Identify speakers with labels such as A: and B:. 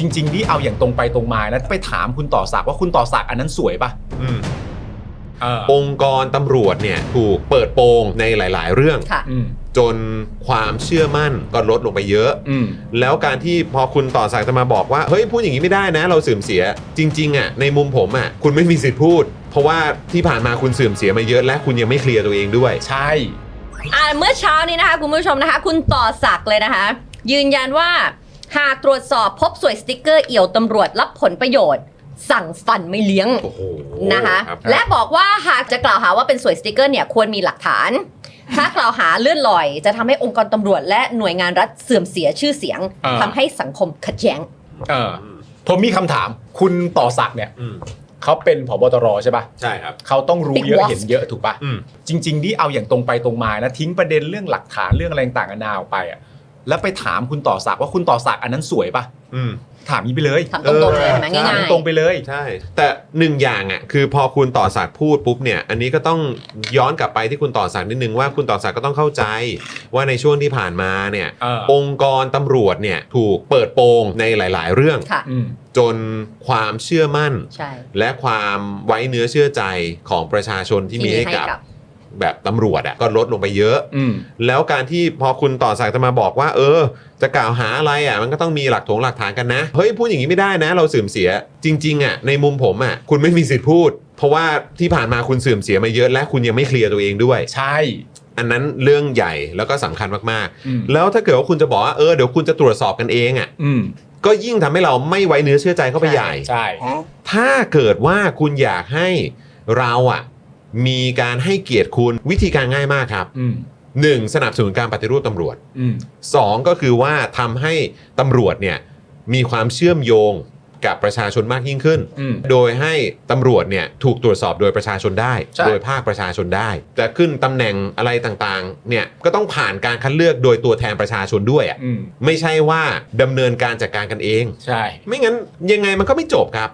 A: จริงๆนี่เอาอย่างตรงไปตรงมานะไปถามคุณต่อศักดิ์ว่าคุณต่อศักดิ์อันนั้นสวยป่ะ
B: อืม
A: เออ
B: องค์กรตำรวจเนี่ยถูกเปิดโปงในหลาย ๆ เรื่อง
C: ค่ะ
A: อืม
B: จนความเชื่อมั่นก็ลดลงไปเยอะ
A: อืม
B: แล้วการที่พอคุณต่อสายจะมาบอกว่าเฮ้ยพูดอย่างนี้ไม่ได้นะ เราเสื่อมเสียจริง ๆอะในมุมผมอะคุณไม่มีสิทธิ์พูด เพราะว่าที่ผ่านมาคุณเสื่อมเสียมาเยอะ และคุณยังไม่เคลียร์ตัวเองด้วย
A: ใช่
C: อ่าเมื่อเช้านี้นะคะ คุณผู้ชมนะคะ คุณต่อศักดิ์เลยนะคะ ยืนยันว่า หากตรวจสอบพบสวยสติกเกอร์เอี่ยวตำรวจรับผลประโยชน์ สั่งฟันไม่เลี้ยง
B: โอ้โห
C: นะคะ
B: รับ
C: และบอกว่าหากจะกล่าวหาว่าเป็นสวยสติกเกอร์เนี่ยควรมีหลักฐาน ถ้ากล่าวหาเลื่อนลอย จะทำให้องค์กรตำรวจและหน่วยงานรัฐเสื่อมเสียชื่อเสียง
A: อ่า
C: ทำให้สังคมขัดแย้ง
A: เออผมมีคำถามคุณต่อศักดิ์เนี่ย
B: อืม
A: เขาเป็นผบตรใช่ป่ะ
B: ใช่ครับ
A: เขาต้องรู้
C: Big
A: เยอะ
C: boss
A: เห็นเยอะถูกป่ะ
B: อืม
A: จริงๆนี่เอาอย่างตรงไปตรงมานะทิ้งประเด็นเรื่องหลักฐานเรื่องอะไรต่างๆนานาออกไปอะ แล้วไปถามคุณต่อศักดิ์ว่าคุณต่อศักดิ์อันนั้นสวยป่ะ
B: อืม
A: ถามนี้ไปเลย
C: ถามตรงๆเลยเห็นไหม
A: ถาม
C: ง่าย
A: ตรงๆไปเลย
B: ใช่ แต่หนึ่งอย่างอะคือพอคุณต่อศักดิ์พูดปุ๊บเนี่ย อันนี้ก็ต้องย้อนกลับไปที่คุณต่อศักดิ์นิดนึงว่าคุณต่อศักดิ์ก็ต้องเข้าใจ ว่าในช่วงที่ผ่านมาเนี่ย
A: เออ
B: องค์กรตำรวจเนี่ยถูกเปิดโปงในหลาย ๆ เรื่อง
C: ๆค่ะ
A: อืม
B: จนความเชื่อมั่น
C: ใช่
B: และความไว้เนื้อเชื่อใจของประชาชนที่มีให้กับ แบบตำรวจอะก็ลดลงไปเยอะ
A: อืม
B: แล้วการที่พอคุณต่อสายจะมาบอกว่า เออ จะกล่าวหาอะไรอะ มันก็ต้องมีหลักถงหลักฐานกันนะ เฮ้ยพูดอย่างนี้ไม่ได้นะ เราเสื่อมเสีย จริงๆอะในมุมผมอะคุณไม่มีสิทธิ์พูด เพราะว่าที่ผ่านมาคุณเสื่อมเสียมาเยอะ และคุณยังไม่เคลียร์ตัวเองด้วย
A: ใช่
B: อันนั้นเรื่องใหญ่แล้วก็สำคัญมาก
A: อืม
B: ๆ แล้วถ้าเกิดว่าคุณจะบอกว่าเออเดี๋ยวคุณจะตรวจสอบกันเองอะ
A: อืม
B: ก็ยิ่งทำให้เราไม่ไว้เนื้อเชื่อใจเข้าไปใหญ่
A: ใช่
B: ถ้าเกิดว่าคุณอยากให้เราอะ มีการให้เกียรติคุณวิธีการง่ายมากครับ
A: อืม
B: หนึ่งสนับสนุนการปฏิรูปตำรวจ
A: อืม
B: สองก็คือว่าทำให้ตำรวจเนี่ยมีความเชื่อมโยงกับประชาชนมากยิ่งขึ้น
A: อืม
B: โดยให้ตำรวจเนี่ยถูกตรวจสอบโดยประชาชนได้
A: ใช่
B: โดยภาคประชาชนได้ จะขึ้นตำแหน่งอะไรต่างๆเนี่ยก็ต้องผ่านการคัดเลือกโดยตัวแทนประชาชนด้วยอะ่ะ
A: อืม
B: ไม่ใช่ว่าดำเนินการจัดการกันเอง
A: ใช่
B: ไม่งั้นยังไงมันก็ไม่จบครับ